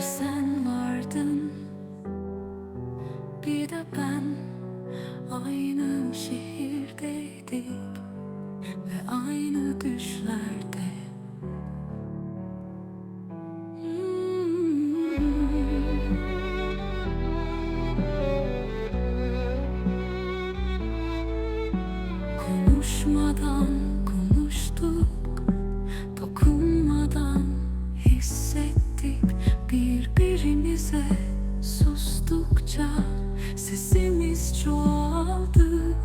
Sen vardın. Bir de ben Aynı şehirdeydik Ve aynı düşlerde. Konuşmadan birbirimize Sustukça sesimiz çoğaldı.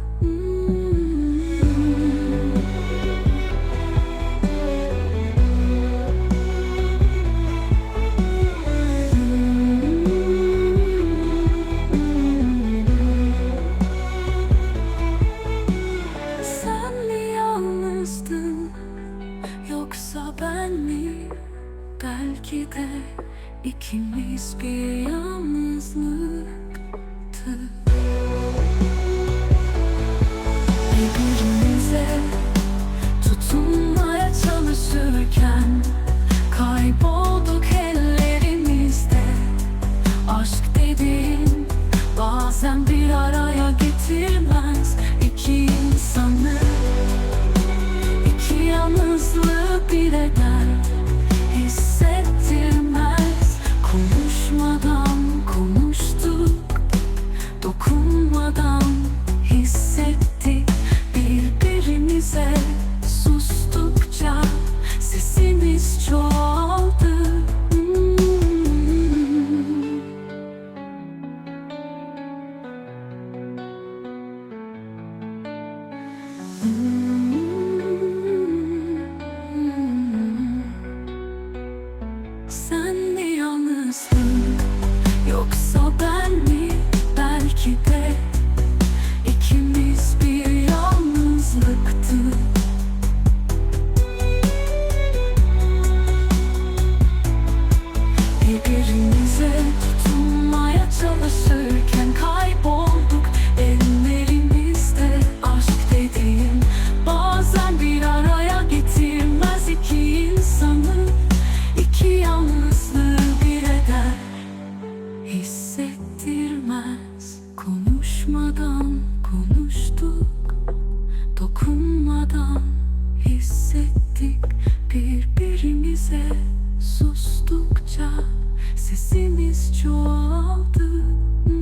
Sen mi yalnızdın yoksa ben mi? Belki de ikimiz bir yalnızlıktı Birbirimize tutunmaya çalışırken Kaybolduk ellerimizde. Aşk dediğin bazen bir araya getirmez. İki insanı iki yalnızlığı bile konuşmadan konuştuk Dokunmadan hissettik. birbirimize tutunmaya çalışırken kaybolduk. Ellerimizde aşk dediğim bazen bir araya getirmez iki insanı. İki yalnızlığı bir eder hissettirmez. Konuşmadan konuştuk dokunmadan sesimiz çoğaldı. Hmm.